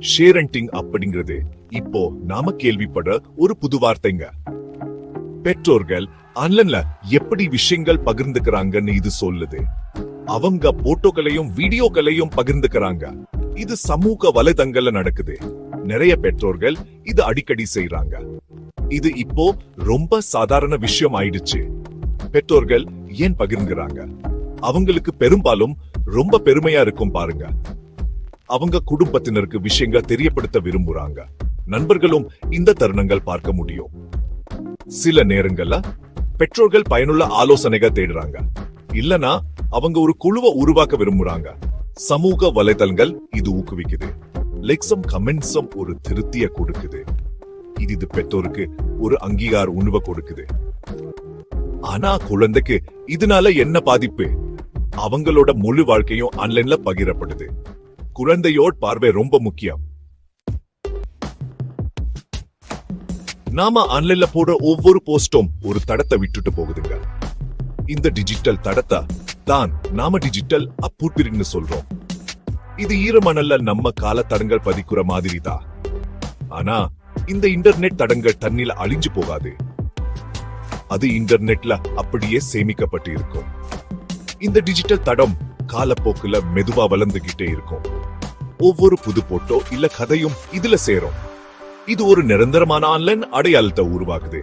ஷேரண்டிங் அப்படிங்கிறது. இப்போ நாம கேள்விப்பட ஒரு புது வார்த்தைங்க. பெற்றோர்கள் ஆன்லைன்ல எப்படி விஷயங்கள் பகிர்ந்துக்கிறாங்கன்னு இது சொல்லுது. அவங்க போட்டோக்களையும் வீடியோக்களையும் பகிர்ந்துக்கிறாங்க. இது சமூக வலைதங்கள்ல நடக்குது. நிறைய பெற்றோர்கள் இது அடிக்கடி செய்யறாங்க இது இப்போ ரொம்ப சாதாரண விஷயம் ஆயிடுச்சு. பெற்றோர்கள் ஏன் பகிர்ந்துறாங்க அவங்களுக்கு பெரும்பாலும் ரொம்ப பெருமையா இருக்கும் பாருங்க. அவங்க குடும்பத்தினருக்கு விஷயங்கள் தெரியப்படுத்த விரும்புறாங்க. நண்பர்களும் இந்த தருணங்கள் பார்க்க முடியும். சில நேரங்கள்ல பெற்றோர்கள் பயனுள்ள ஆலோசனைகள் தேடுறாங்க. இல்லனா அவங்க ஒரு குழுவை உருவாக்க விரும்புறாங்க. சமூக வலைதளங்கள் இது ஊக்குவிக்குது. லெக்ஸம் கமெண்ட்ஸும் ஒரு திருப்திய கொடுக்குது. இது இது பெற்றோருக்கு ஒரு அங்கீகார உணவை கொடுக்குது. ஆனா குழந்தைக்கு இதனால என்ன பாதிப்பு? அவங்களோட முழு வாழ்க்கையும் ஆன்லைன்ல பகிரப்படுது. குழந்தையோட் பார்வை ரொம்ப முக்கியம். நாம ஆன்லைன்ல போடுற ஒவ்வொரு போஸ்டும் ஒரு தடத்தை விட்டுட்டு போகுதுங்க. இந்த டிஜிட்டல் தடத்தை தான் நாம டிஜிட்டல் அப்புட்பிரின்னு சொல்றோம். இது ஈரமணல்ல நம்ம கால தடங்கள் பதிக்குற மாதிரி தான் ஆனா இந்த இன்டர்நெட் தடங்கள் தண்ணில அழிஞ்சு போகாது. அது இன்டர்நெட்ல அப்படியே சேமிக்கப்பட்டு இருக்கும். இந்த டிஜிட்டல் தடம் காலப்போக்குல மெதுவா வளர்ந்துகிட்டே இருக்கும். ஒவ்வொரு புது போட்டோ இல்ல கதையும் இதுல சேரும். இது ஒரு நிரந்தரமான ஆன்லைன் அடையாளத்தை உருவாக்குது.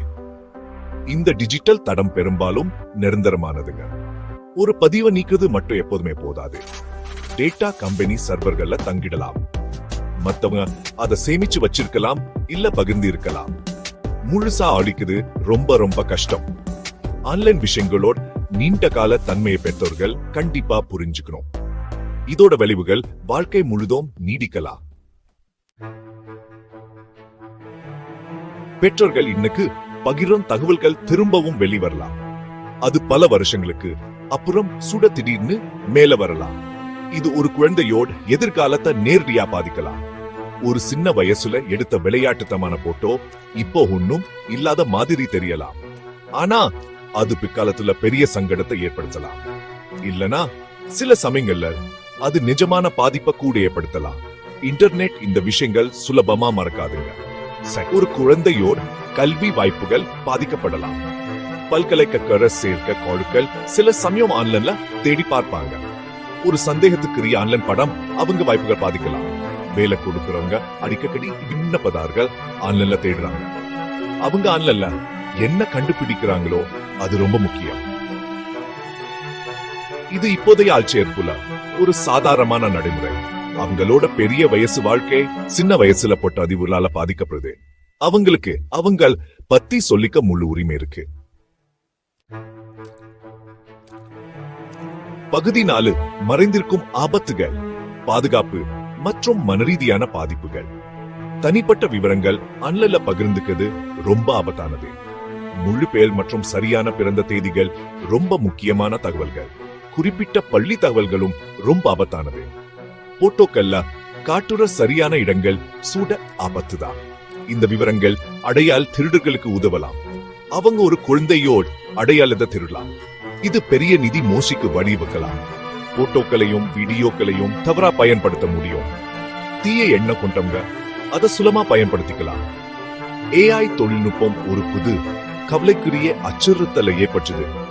இந்த டிஜிட்டல் தடம் பெரும்பாலும் நிரந்தரமானதுங்க. ஒரு பதிவை நீக்குறது மட்டும் எப்போதுமே போதாது. டேட்டா கம்பெனி சர்வர்கள்ல தங்கிடலாம். மத்தவங்க அதை சேமிச்சு வச்சிருக்கலாம் இல்ல பகிர்ந்து இருக்கலாம். முழுசா அழிக்குது ரொம்ப ரொம்ப கஷ்டம். ஆன்லைன் விஷயங்களோட நீண்ட கால தன்மையை பெற்றவர்கள் கண்டிப்பா புரிஞ்சுக்கணும். இதோட விளைவுகள் வாழ்க்கை முழுதும் நீடிக்கலாம். பெற்றோர்கள் இன்னைக்கு பகிரும் தகவல்கள் திரும்பவும் வெளிவரலாம். அது பல வருஷங்களுக்கு அப்புறம் சுட திடீர்னு மேல வரலாம். இது ஒரு குழந்தையோட எதிர்காலத்தை நேரடியா பாதிக்கலாம். ஒரு சின்ன வயசுல எடுத்த விளையாட்டுத்தமான போட்டோ இப்போ ஒன்னும் இல்லாத மாதிரி தெரியலாம். ஆனா அது பிற்காலத்துல பெரிய சங்கடத்தை ஏற்படுத்தலாம். இல்லனா சில சமயங்கள்ல அது நிஜமான பாதிப்பை கூட ஏற்படுத்தலாம். இன்டர்நெட் இந்த விஷயங்கள் சுலபமா மறக்காதுங்க. ஒரு குழந்தையோர் கல்வி வாய்ப்புகள் பாதிக்கப்படலாம். பல்கலைக்கழக சேர்க்க கொழுக்கள் சில சமயம் ஆன்லைன்ல தேடி பார்ப்பாங்க. ஒரு சந்தேகத்துக்குரிய ஆன்லைன் படம் அவங்க வாய்ப்புகள் பாதிக்கலாம். வேலை கொடுக்கிறவங்க அடிக்கடி விண்ணப்பதார்கள் ஆன்லைன்ல தேடுறாங்க. அவங்க ஆன்லைன்ல என்ன கண்டுபிடிக்கிறாங்களோ அது ரொம்ப முக்கியம். இது இப்போதைய ஆட்சேர்ப்புல ஒரு சாதாரணமான நடைமுறை. அவங்களோட பெரிய வயசு வாழ்க்கை சின்ன வயசுல போட்ட அதிவுகளால பாதிக்கப்படுது. அவங்களுக்கு அவங்கள் பத்தி சொல்லிக்க முழு உரிமை இருக்கு. பகுதி நாலு மறைந்திருக்கும் ஆபத்துகள் பாதுகாப்பு மற்றும் மனரீதியான பாதிப்புகள். தனிப்பட்ட விவரங்கள் அன்லல பகிர்ந்துக்கிறது ரொம்ப ஆபத்தானது. முழு பெயர் மற்றும் சரியான பிறந்த தேதிகள் ரொம்ப முக்கியமான தகவல்கள். குறிப்பிட்ட பள்ளி தகவல்களும் ரொம்ப ஆபத்தானது. போட்டோக்கல்ல காட்டுற சரியான இடங்கள் சூட ஆபத்துதான். இந்த விவரங்கள் அடையாள் திருடர்களுக்கு உதவலாம். அவங்க ஒரு குழந்தையோடு அடையாளத்தை திருடலாம். இது பெரிய நிதி மோசிக்கு வழிவகுக்கலாம் போட்டோக்களையும் வீடியோக்களையும் தவறா பயன்படுத்த முடியும். தீய எண்ணம் கொண்டவங்க அதை சுலமா பயன்படுத்திக்கலாம். ஏஐ தொழில்நுட்பம் ஒரு புது கவலைக்குரிய அச்சுறுத்தலை ஏற்பட்டது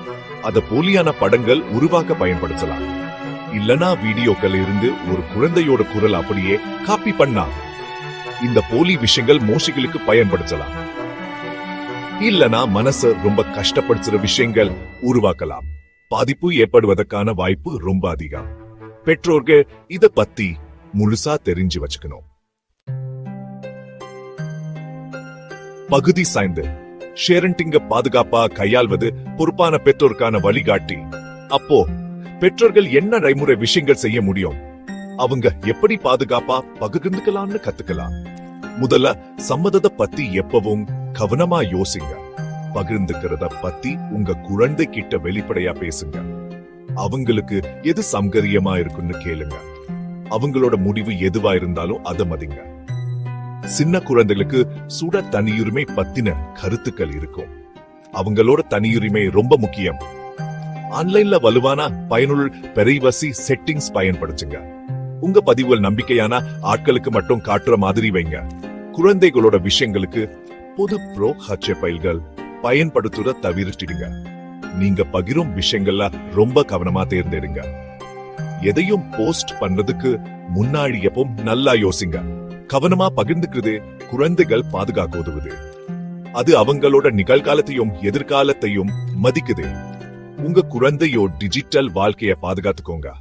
அத போலியான படங்கள் உருவாக்க பயன்படுத்தலாம். இல்லனா வீடியோக்கள் இருந்து ஒரு குழந்தையோட குரல் அப்படியே காப்பி பண்ணா இந்த போலி விஷயங்கள் மோசிகளுக்கு பயன்படுத்தலாம். இல்லனா மனச ரொம்ப கஷ்டப்படுத்துற விஷயங்கள் உருவாக்கலாம். பாதிப்பு ஏற்படுவதற்கான வாய்ப்பு ரொம்ப அதிகம். பெற்றோர்கள் இத பத்தி முழுசா தெரிஞ்சு வச்சுக்கணும். பகுதி சாய்ந்து. ஷேரண்டிங்க பாதுகாப்பா கையாள்வது பொறுப்பான பெற்றோருக்கான வழிகாட்டி. அப்போ பெற்றோர்கள் என்ன நடைமுறை விஷயங்கள் செய்ய முடியும்? அவங்க எப்படி பாதுகாப்பா பகிர்ந்துக்கலாம்னு கத்துக்கலாம். முதல்ல சம்மதத்தை பத்தி எப்பவும் கவனமா யோசிங்க. பகிர்ந்துக்கிறத பத்தி உங்க குழந்தை கிட்ட வெளிப்படையா பேசுங்க. அவங்களுக்கு எது சங்கரியமா இருக்குன்னு கேளுங்க. அவங்களோட முடிவு எதுவா இருந்தாலும் அதை மதிங்க. சின்ன குழந்தைகளுக்கு சுட தனியுரிமை பத்தின கருத்துக்கள் இருக்கும். அவங்களோட தனியுரிமை ரொம்ப முக்கியம். ஆன்லைன்ல வலுவான பயனுள் பெரைவசி செட்டிங்ஸ் பயன்படுத்துங்க. உங்க பதிவுகள் நம்பிக்கையான ஆட்களுக்கு மட்டும் காட்டுற மாதிரி வைங்க. குழந்தைகளோட விஷயங்களுக்கு பொது ப்ரோ ஹச்ச பைல்கள் பயன்படுத்துற தவிர்த்திடுங்க. நீங்க பகிரும் விஷயங்கள்ல ரொம்ப கவனமா தேர்ந்தெடுங்க. எதையும் போஸ்ட் பண்றதுக்கு முன்னாடி எப்பவும் நல்லா யோசிங்க. கவனமா பகிர்ந்துக்கிறது குழந்தைகள் பாதுகாக்க உதவுது அது அவங்களோட நிகழ்காலத்தையும் எதிர்காலத்தையும் மதிக்குது. உங்க குழந்தையோ டிஜிட்டல் வாழ்க்கைய பாதுகாத்துக்கோங்க.